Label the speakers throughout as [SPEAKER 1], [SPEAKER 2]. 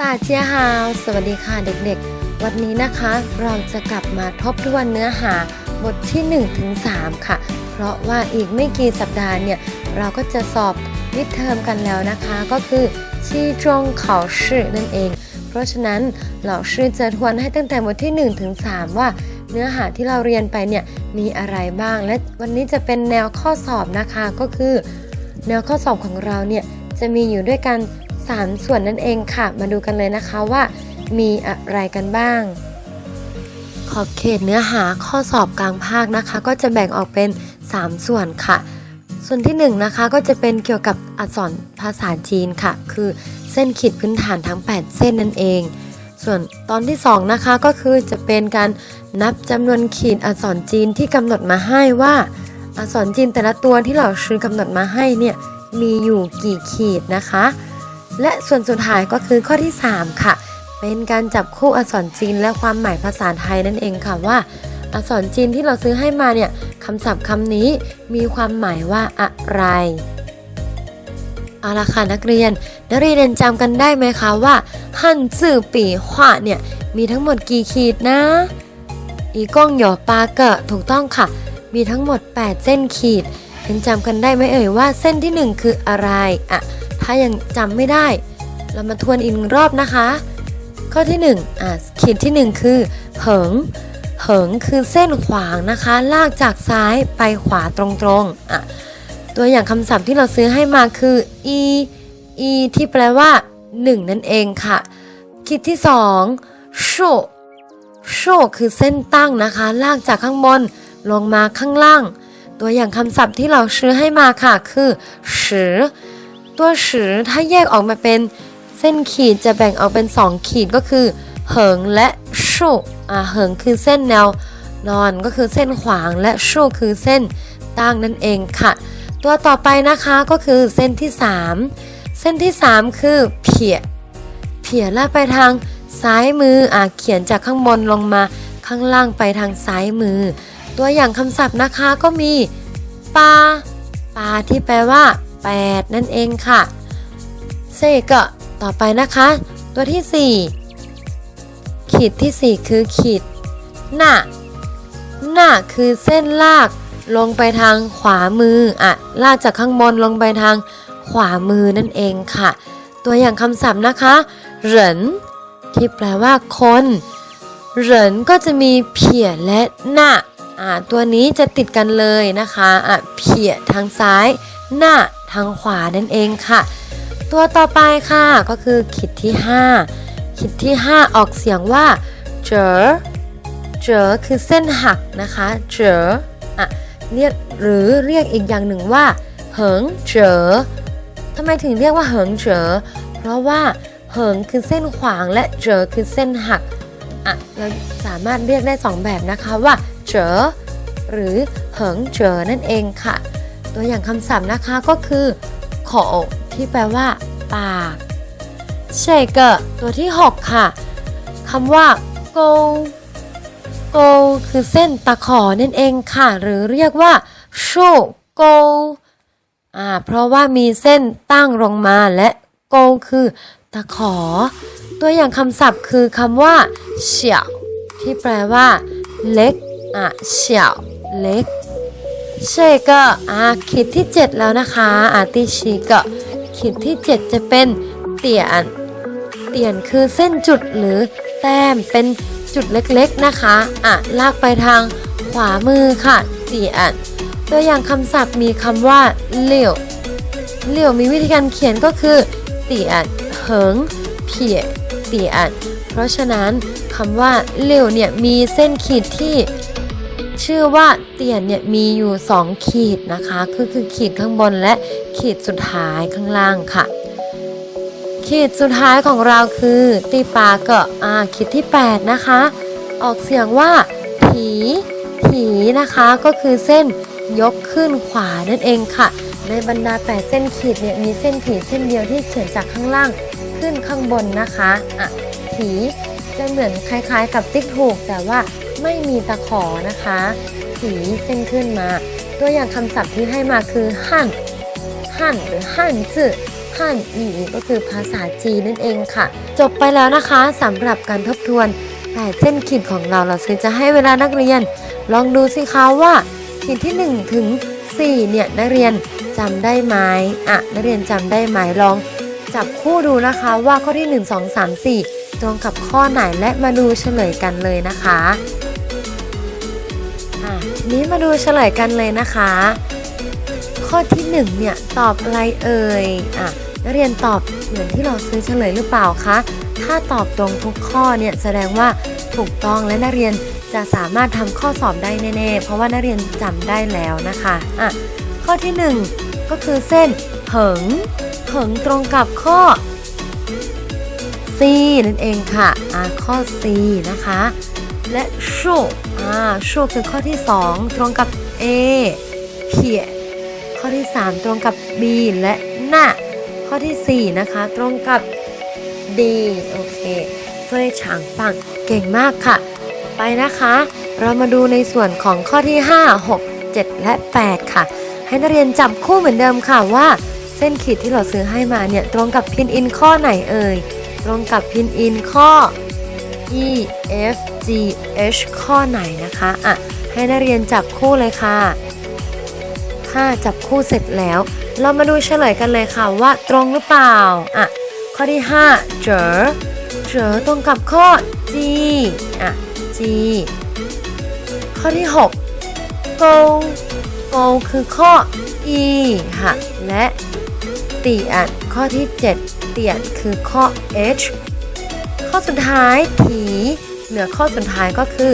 [SPEAKER 1] ตาเจียฮาวสวัสดีค่ะเด็กๆ วันนี้นะคะเราจะกลับมาทบทวนเนื้อหาบทที่1ถึง3ค่ะ เพราะว่าอีกไม่กี่สัปดาห์เนี่ย เราก็จะสอบมิดเทอมกันแล้วนะคะ ก็คือชีจงเขาชื่อนั่นเอง เพราะฉะนั้นเราชื่อจะทวนให้ตั้งแต่บทที่1ถึง3ว่าเนื้อหาที่เราเรียนไปเนี่ยมีอะไรบ้าง และวันนี้จะเป็นแนวข้อสอบนะคะก็คือ แนวข้อสอบของเราเนี่ยจะมีอยู่ด้วยกัน 3 ส่วนนั่นเองค่ะ มาดูกันเลยนะคะว่า มีอะไรกันบ้าง ขอบเขตเนื้อหาข้อสอบกลางภาคนะคะ ก็จะแบ่งออกเป็น 3 ส่วนค่ะ ส่วนที่1นงนะคะก็จะเป็นเกี่ยวกับอักษรภาษาจีนค่ะ คือเส้นขีดพื้นฐานทั้ง 8 เส้นนั่นเอง ส่วนตอนที่ 2 นะคะก็คือจะเป็นการนับจำนวนขีดอักษรจีนที่กำหนดมาให้ว่าอักษรจีนแต่ละตัวที่เราชื่อกำหนดมาให้เนี่ยมีอยู่กี่ขีดนะคะ และส่วนสุดท้ายก็คือข้อที่ 3 ค่ะ เป็นการจับคู่อักษรจีนและความหมายภาษาไทยนั่นเองค่ะว่าอักษรจีนที่เราซื้อให้มาเนี่ยคำศัพท์คำนี้มีความหมายว่าอะไรเอาละค่ะนักเรียน นักเรียนจำกันได้ไหมคะว่าฮั่นจื่อปีหวาเนี่ยมีทั้งหมดกี่ขีดนะ อีก้องหยอปาเกะถูกต้องค่ะ มีทั้งหมด 8 เส้นขีดยังจำกันได้ไหมเอ่ยว่าเส้นที่ 1 คืออะไรอะ ถ้ายังจำไม่ได้ เรามาทวนอีกรอบนะคะ ข้อที่1อะขีดที่ 1 คือเหิงเหิงคือเส้นขวางนะคะ ลากจากซ้ายไปขวาตรงๆอะตัวอย่างคำศัพท์ที่เราซื้อให้มาคือ e e ที่แปลว่า 1 นั่นเองค่ะขีดที่2โชโชคือเส้นตั้งนะคะ ลากจากข้างบนลงมาข้างล่าง ตัวอย่างคำศัพท์ที่เราซื้อให้มาค่ะ คือสือ ตัวสือถ้าแยกออกมาเป็นเส้นขีดจะแบ่งออกเป็น 2 ขีดก็คือ เหิงและชูอ่าเหิงคือเส้นแนวนอนก็คือเส้นขวางและชูคือเส้นตั้งนั่นเองค่ะ ตัวต่อไปนะคะก็คือเส้นที่ 3 เส้นที่ 3 คือเพียเพียลากไปทางซ้ายมืออ่าเขียนจากข้างบนลงมาข้างล่างไปทางซ้ายมือ ตัวอย่างคำศัพท์นะคะก็มีปลาปลาที่แปลว่า 8 นั่นเองค่ะเซกะต่อไปนะคะ ตัวที่ 4 ขีดที่ 4 คือขีดหน้าหน้าคือเส้นลากลงไปทางขวามืออะลากจากข้างบนลงไปทางขวามือนั่นเองค่ะ ตัวอย่างคำศัพท์นะคะ เหรินที่แปลว่าคนเหรินก็จะมีเพียและหน้าอ่าตัวนี้จะติดกันเลยนะคะอะเพียทางซ้าย หน้าทางขวานั่นเองค่ะ ตัวต่อไปค่ะก็คือขีดที่ 5ขีดที่ 5 ออกเสียงว่าเจอเจอคือเส้นหักนะคะเจออะเรียกหรือเรียกอีกอย่างหนึ่งว่า เหิงเจอทำไมถึงเรียกว่าเหิงเจอเพราะว่าเหิงคือเส้นขวางและเจอคือเส้นหักอะเราสามารถเรียกได้สองแบบนะคะว่าเจอหรือเหิงเจอนั่นเองค่ะ ตัวอย่างคำศัพท์นะคะก็คือขอที่แปลว่า ปากเชเกอตัวที่ 6 ค่ะคำว่า go go คือเส้นตะขอนั่นเองค่ะ หรือเรียกว่า show go อ่าเพราะว่ามีเส้นตั้งลงมาและ go คือตะขอ ตัวอย่างคำศัพท์คือคำว่าเฉียวที่แปลว่า เล็กอะเฉียวเล็ก เชก็อ่าขีดที่ 7 แล้วนะคะอาติชีก็ขีดที่ 7 จะเป็นเตียน เตียนคือเส้นจุดหรือแต้มเป็นจุดเล็กๆนะคะอะลากไปทางขวามือค่ะเตียน ตัวอย่างคำศัพท์มีคำว่าเหลี่ยวเหลี่ยวมีวิธีการเขียนก็คือ เตียนเหิงเพียเตียน เพราะฉะนั้นคำว่าเหลี่ยวเนี่ยมีเส้นขีดที่ ชื่อว่าเตียนเนี่ยมีอยู่ 2 ขีดนะคะคือคือขีดข้างบนและขีดสุดท้ายข้างล่างค่ะ ขีดสุดท้ายของเราคือตีปาเกาะอ่าขีดที่ 8 นะคะ ออกเสียงว่าผีผีนะคะก็คือเส้นยกขึ้นขวานั่นเองค่ะ ในบรรดา 8 เส้นขีดเนี่ยมีเส้นผีเส้นเดียวที่เขียนจากข้างล่างขึ้นข้างบนนะคะอะผีจะเหมือนคล้ายๆ กับติ๊กถูกแต่ว่า ไม่มีตะขอนะคะผีเส้นขึ้นมา ตัวอย่างคำศัพท์ที่ให้มาคือหั่นหั่นหรือหั่นจื่อฮั่นอีก็คือภาษาจีนนั่นเองค่ะ จบไปแล้วนะคะสำหรับการทบทวน8เส้นขีดของเราเราซื้อจะให้เวลานักเรียน ลองดูสิคะว่า ขีดที่ 1 ถึง 4 เนี่ยนักเรียนจำได้ไหมอะนักเรียนจำได้ไหมลอง จับคู่ดูนะคะว่าข้อที่ 1 2 3 4 ตรงกับข้อไหนและมาดูเฉลยกันเลยนะคะ นี้มาดูเฉลยกันเลยนะคะ ข้อที่1เนี่ยตอบอะไรเอ่ยอะนักเรียนตอบเหมือนที่เราซื้อเฉลยหรือเปล่าคะถ้าตอบตรงทุกข้อเนี่ยแสดงว่าถูกต้องและนักเรียนจะสามารถทำข้อสอบได้แน่ๆ เพราะว่านักเรียนจำได้แล้วนะคะอะข้อที่ 1 ก็คือเส้นเหิงเหิงตรงกับข้อ C นั่นเองค่ะอะข้อ C นะคะ และชูอ่าชูคือข้อที่ 2 ตรงกับ A เพียข้อที่ 3 ตรงกับ B และหน้าข้อทีสี่ 4 นะคะ ตรงกับ D โอเคเฟยฉางปังเก่งมากค่ะ ไปนะคะ เรามาดูในส่วนของข้อที่ 5 6 7 และ 8 ค่ะ ให้นักเรียนจับคู่เหมือนเดิมค่ะว่าเส้นขีดที่เราซื้อให้มาเนี่ย ตรงกับพินอินข้อไหนเอ่ย ตรงกับพินอินข้อ E F G H ข้อไหนนะคะอะให้นักเรียนจับคู่เลยค่ะถ้าจับคู่เสร็จแล้ว เรามาดูเฉลยกันเลยค่ะว่าตรงหรือเปล่าอะข้อที่ 5 เจอเจอตรงกับข้อ G อะ G ข้อที่ 6 go go คือข้อ E ค่ะและเตียนข้อที่ 7 เตียนคือข้อ H ข้อสุดท้ายถีเหลือข้อสุดท้ายก็คือ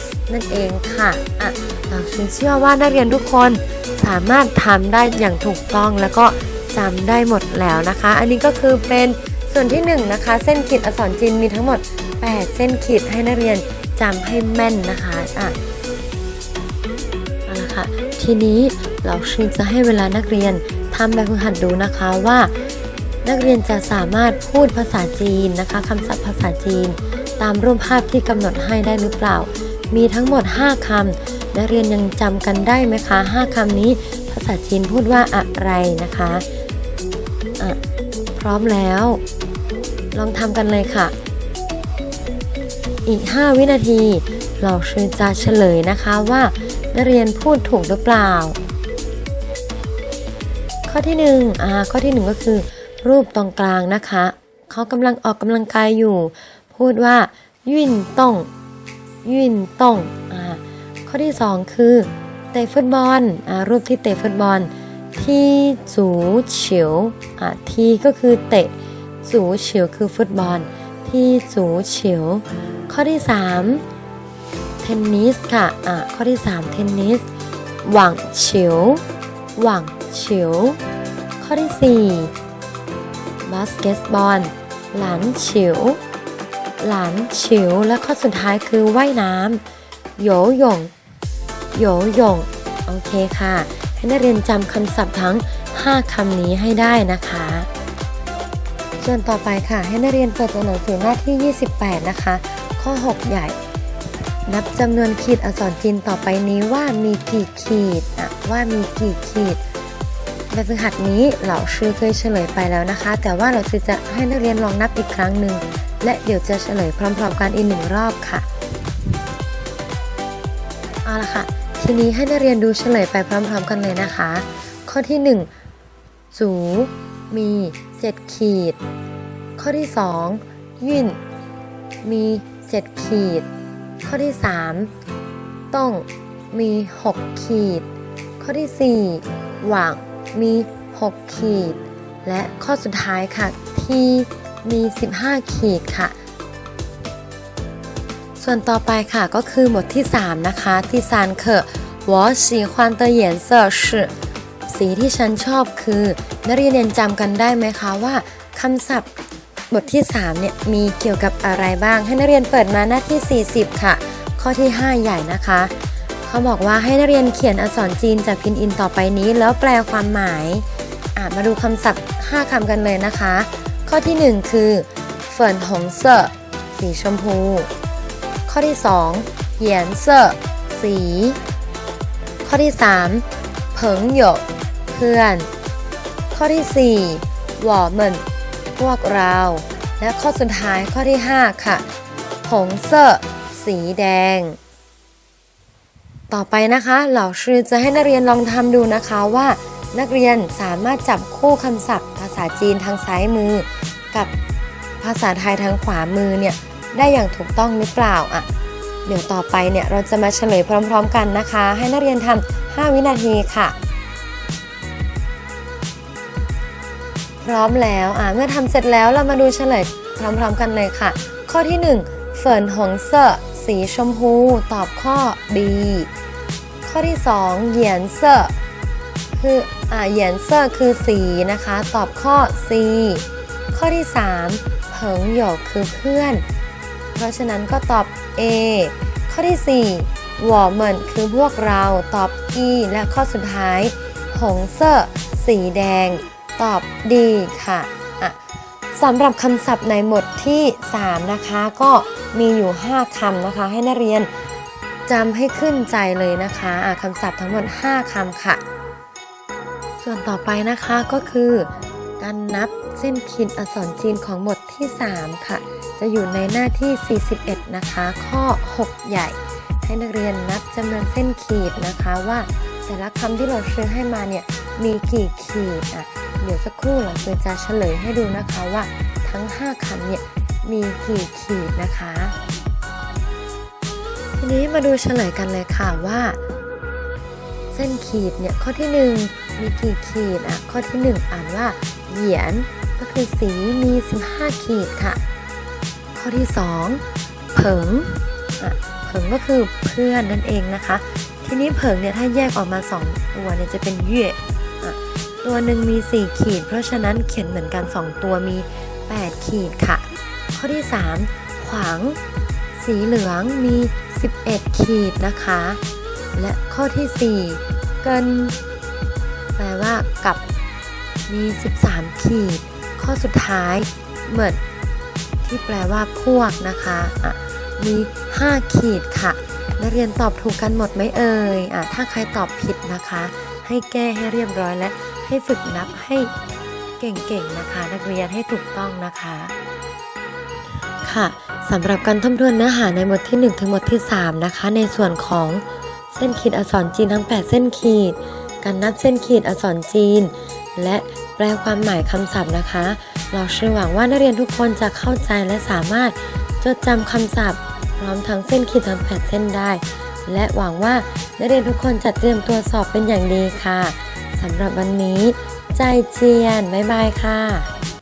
[SPEAKER 1] F นั่นเองค่ะอะเราเชื่อว่านักเรียนทุกคนสามารถทำได้อย่างถูกต้องแล้วก็จำได้หมดแล้วนะคะ อันนี้ก็คือเป็นส่วนที่1นงนะคะ เส้นขีดอักษรจีนมีทั้งหมด 8 เส้นขีดให้นักเรียนจำให้แม่นนะคะอะเอาละค่ะทีนี้เราชื่อจะให้เวลานักเรียนทำแบบฝึกหัดดูนะคะว่า นักเรียนจะสามารถพูดภาษาจีนนะคะคำศัพท์ภาษาจีน ตามรูปภาพที่กำหนดให้ได้หรือเปล่า มีทั้งหมด 5คำนักเรียนยังจำกันได้ไหมคะ 5คำนี้ ภาษาจีนพูดว่าอะไรนะคะะพร้อมแล้ว ลองทำกันเลยค่ะ อีก 5 วินาที เราชื่อจะเฉลยนะคะว่า นักเรียนพูดถูกหรือเปล่า ข้อที่1อ่าข้อที่ 1 ก็คือ รูปตรงกลางนะคะ เขากำลังออกกำลังกายอยู่ พูดว่ายื่นต้องยื่นต้องอ่าข้อที่ 2 คือเตะฟุตบอลอ่ารูปที่เตะฟุตบอล ที่จูเฉียวอ่าทีก็คือเตะจูเฉียวคือฟุตบอล ที่จูเฉียว ข้อที่ 3 เทนนิสค่ะอ่าข้อที่ 3 เทนนิสหวังเฉียวหวังเฉียว ข้อที่ 4 บาสเกตบอล หลานฉิว หลานฉิว และข้อสุดท้ายคือว่ายน้ำโยหยงโยหยงโอเคค่ะ ให้นักเรียนจำคำศัพท์ทั้ง 5คำนี้ให้ได้นะคะส่วนต่อไปค่ะ ให้นักเรียนเปิดตัวหนังสือหน้าที่ 28 นะคะ ข้อ 6 ใหญ่ นับจำนวนขีดอักษรจีนต่อไปนี้ว่ามีกี่ขีดอะว่ามีกี่ขีด แบบฝึกหัดนี้เราชื่อเคยเฉลยไปแล้วนะคะ แต่ว่าเราจะให้นักเรียนลองนับอีกครั้งหนึ่งและเดี๋ยวจะเฉลยพร้อมๆกันอีกหนึ่งรอบค่ะเอาละค่ะ ทีนี้ให้นักเรียนดูเฉลยไปพร้อมๆกันเลยนะคะ ข้อที่1จูมี 7 ขีด ข้อที่ 2 ยื่น มี 7 ขีด ข้อที่ 3 ต้องมี 6 ขีด ข้อที่ 4 หว่าง มี 6 ขีด และข้อสุดท้ายค่ะ T มี 15 ขีดค่ะ ส่วนต่อไปค่ะก็คือบทที่ 3 นะคะ ที่ซานเคอร์วอสีควันเตยเหยียนเซอร์ชสีที่ฉันชอบคือ นักเรียนเรียนจำกันได้ไหมคะว่าคำศัพท์บทที่ 3 เนี่ย มีเกี่ยวกับอะไรบ้าง ให้นักเรียนเปิดมาหน้าที่ 40 ค่ะ ข้อที่ 5 ใหญ่นะคะ เขาบอกว่าให้นักเรียนเขียนอักษรจีนจากพินอินต่อไปนี้ แล้วแปลความหมายอะมาดูคำศัพท์ 5คำกันเลยนะคะ ข้อที่ 1 คือเฟินหงเซอสีชมพู ข้อที่2เหยียนเซอสี ข้อที่3เผิงหยกเพื่อน ข้อที่4ห我们พวกเรา และข้อสุดท้ายข้อที่ 5 ค่ะหงเซอสีแดง ต่อไปนะคะเหล่าชื่อจะให้นักเรียนลองทำดูนะคะว่า นักเรียนสามารถจับคู่คำศัพท์ ภาษาจีนทางซ้ายมือ กับภาษาไทยทางขวามือเนี่ยได้อย่างถูกต้องหรือเปล่าอะเดี๋ยวต่อไปเนี่ยเราจะมาเฉลยพร้อม ๆ กันนะคะ ให้นักเรียนทำ5วินาทีค่ะ พร้อมแล้วอะเมื่อทำเสร็จแล้วเรามาดูเฉลยพร้อม ๆ กันเลยค่ะ ข้อที่ 1 เฟินหงเซอ สีชมพู ตอบข้อ B ข้อที่ 2เหยียนเซอคืออ่าเหยียนเซอคือสีนะคะ ตอบข้อ C ข้อที่ 3 เผิงหยกคือเพื่อน เพราะฉะนั้นก็ตอบ A ข้อที่ 4หวอเหมินคือพวกเราตอบ E และข้อสุดท้าย หงเซอสีแดง ตอบดีค่ะอะ สำหรับคำศัพท์ในหมวดที่ 3 นะคะ ก็มีอยู่ 5คำนะคะ ให้นักเรียนจำให้ขึ้นใจเลยนะคะะคำศัพท์ทั้งหมด 5คำค่ะ ส่วนต่อไปนะคะก็คือ การนับเส้นขีดอักษรจีนของหมวดที่ 3 ค่ะ จะอยู่ในหน้าที่ 41 นะคะ ข้อ 6 ใหญ่ ให้นักเรียนนับจำนวนเส้นขีดนะคะว่าแต่ละคำที่เราชื่อให้มาเนี่ย มีกี่ขีดอะเดี๋ยวสักครู่เราจะเฉลยให้ดูนะคะว่าทั้ง 5คำเนี่ยมีกี่ขีดนะคะ ทีนี้มาดูเฉลยกันเลยค่ะว่า เส้นขีดเนี่ยข้อที่ 1 มีกี่ขีดอะข้อที่ 1 อ่านว่าเหยียนก็คือสีมี 15 ขีดค่ะ ข้อที่ 2 เผิงอะเผิงก็คือเพื่อนนั่นเองนะคะ ทีนี้เผิงเนี่ยถ้าแยกออกมา 2 ตัวเนี่ยจะเป็นเย่อ ตัวหนึ่งมี 4 ขีด เพราะฉะนั้นเขียนเหมือนกัน 2 ตัวมี 8 ขีดค่ะ ข้อที่ 3 ขวางสีเหลืองมี 11 ขีดนะคะ และข้อที่ 4 เกิน แปลว่ากับมี 13 ขีด ข้อสุดท้ายเหมือนที่แปลว่าพวกนะคะะมี 5 ขีดค่ะ นักเรียนตอบถูกกันหมดไหมเอ่ยอะถ้าใครตอบผิดนะคะ ให้แก้ให้เรียบร้อยและ ให้ฝึกนับให้เก่งๆนะคะ นักเรียนให้ถูกต้องนะคะ ค่ะสำหรับการทบทวนเนื้อหาในหมวดที่ 1 ถึงหมวดที่ 3 นะคะ ในส่วนของเส้นขีดอักษรจีนทั้ง 8 เส้นขีด การนับเส้นขีดอักษรจีน และแปลความหมายคำศัพท์นะคะ เราเชื่อหวังว่านักเรียนทุกคนจะเข้าใจและสามารถจดจำคำศัพท์ พร้อมทั้งเส้นขีดทั้ง 8 เส้นได้ และหวังว่านักเรียนทุกคนจะเตรียมตัวสอบเป็นอย่างดีค่ะำหรับวันนี้ ใจเจียน บ๊ายบายค่ะ